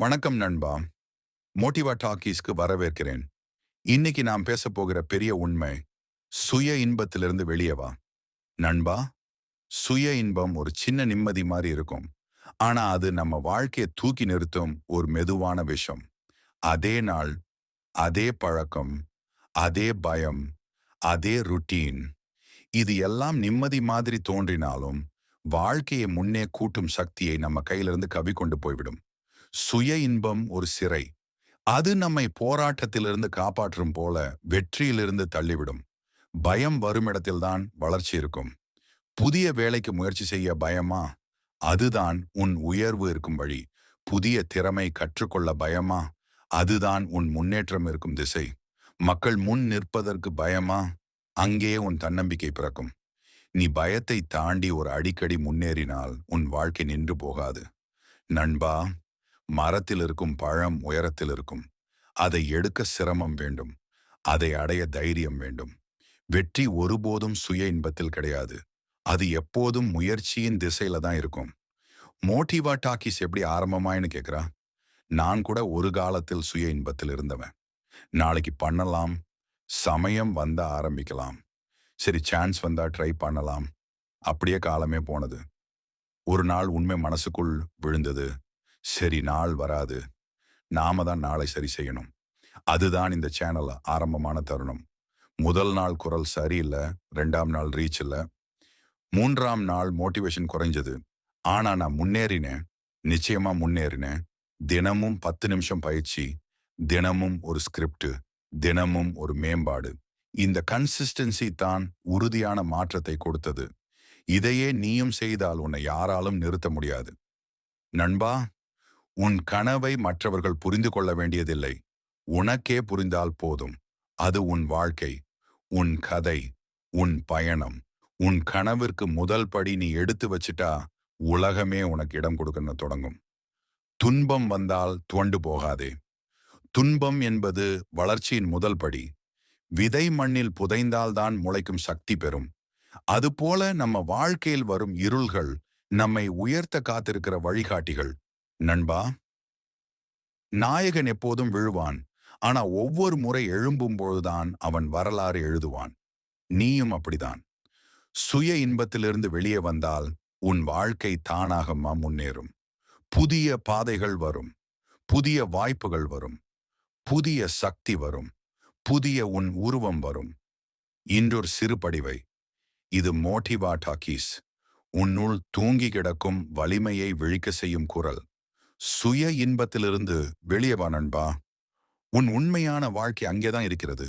வணக்கம் நண்பா. மோட்டிவா டாக்கீஸ்க்கு வரவேற்கிறேன். இன்னைக்கு நாம் பேச போகிற பெரிய உண்மை சுய இன்பத்திலிருந்து வெளியே வா. நண்பா சுய இன்பம் ஒரு சின்ன நிம்மதி மாதிரி இருக்கும். ஆனா அது நம்ம வாழ்க்கையை தூக்கி நிறுத்தும் ஒரு மெதுவான விஷம். அதே நாள் அதே பழக்கம் அதே பயம் அதே ருட்டீன் இது எல்லாம் நிம்மதி மாதிரி தோன்றினாலும் வாழ்க்கையை முன்னே கூட்டும் சக்தியை நம்ம கையிலிருந்து கவி கொண்டு போய்விடும். சுய இன்பம் ஒரு சிறை. அது நம்மை போராட்டத்திலிருந்து காப்பாற்றும் போல வெற்றியிலிருந்து தள்ளிவிடும். பயம் வரும் இடத்தில்தான் வளர்ச்சி இருக்கும். புதிய வேலைக்கு முயற்சி செய்ய பயமா? அதுதான் உன் உயர்வு இருக்கும் வழி. புதிய திறமை கற்றுக்கொள்ள பயமா? அதுதான் உன் முன்னேற்றம் இருக்கும் திசை. மக்கள் முன் நிற்பதற்கு பயமா? அங்கே உன் தன்னம்பிக்கை பிறக்கும். நீ பயத்தை தாண்டி ஒரு அடிக்கடி முன்னேறினால் உன் வாழ்க்கை நின்று போகாது. நண்பா மரத்தில் இருக்கும் பழம் உயரத்தில் இருக்கும். அதை எடுக்க சிரமம் வேண்டும். அதை அடைய தைரியம் வேண்டும். வெற்றி ஒருபோதும் சுய இன்பத்தில் கிடையாது. அது எப்போதும் முயற்சியின் திசையில தான் இருக்கும். மோட்டிவா டாக்கிஸ் எப்படி ஆரம்பமாயின்னு கேக்குறா? நான் கூட ஒரு காலத்தில் சுய இன்பத்தில் இருந்தவன். நாளைக்கு பண்ணலாம். சமயம் வந்தா ஆரம்பிக்கலாம். சரி சான்ஸ் வந்தா ட்ரை பண்ணலாம். அப்படியே காலமே போனது. ஒரு நாள் உண்மை மனசுக்குள் விழுந்தது. சரி நாள் வராது. நாம தான் நாளை சரி செய்யணும். அதுதான் இந்த சேனல் ஆரம்பமான தருணம். முதல் நாள் குரல் சரியில்லை ரெண்டாம் நாள் ரீச் இல்லை. மூன்றாம் நாள் மோட்டிவேஷன் குறைஞ்சது. ஆனா நான் முன்னேறினேன். நிச்சயமா முன்னேறினேன். தினமும் பத்து நிமிஷம் பயிற்சி தினமும் ஒரு ஸ்கிரிப்ட் தினமும் ஒரு மேம்பாடு. இந்த கன்சிஸ்டன்சி தான் உறுதியான மாற்றத்தை கொடுத்தது. இதையே நீயும் செய்தால் உன்னை யாராலும் நிறுத்த முடியாது. நண்பா உன் கனவை மற்றவர்கள் புரிந்து கொள்ள வேண்டியதில்லை. உனக்கே புரிந்தால் போதும். அது உன் வாழ்க்கை உன் கதை உன் பயணம். உன் கனவிற்கு முதல் படி நீ எடுத்து வச்சிட்டா உலகமே உனக்கு இடம் கொடுக்கணும் தொடங்கும். துன்பம் வந்தால் துவண்டு போகாதே. துன்பம் என்பது வளர்ச்சியின் முதல் படி. விதை மண்ணில் புதைந்தால்தான் முளைக்கும் சக்தி பெறும். அதுபோல நம்ம வாழ்க்கையில் வரும் இருள்கள் நம்மை உயர்த்த காத்திருக்கிற வழிகாட்டிகள். நண்பா நாயகன் எப்போதும் விழுவான். ஆனா ஒவ்வொரு முறை எழும்பும் போதுதான் அவன் வரலாறு எழுதுவான். நீயும் அப்படிதான். சுய இன்பத்திலிருந்து வெளியே வந்தால் உன் வாழ்க்கை தானாகமா முன்னேறும். புதிய பாதைகள் வரும். புதிய வாய்ப்புகள் வரும். புதிய சக்தி வரும். புதிய உன் உருவம் வரும். இன்றொரு சிறு படிவை இது மோட்டிவா டாக்கீஸ். உன்னுள் தூங்கி கிடக்கும் வலிமையை விழிக்க செய்யும் குரல். சுய இன்பத்திலிருந்து வெளியே வா நண்பா. உன் உண்மையான வாழ்க்கை அங்கேதான் இருக்கிறது.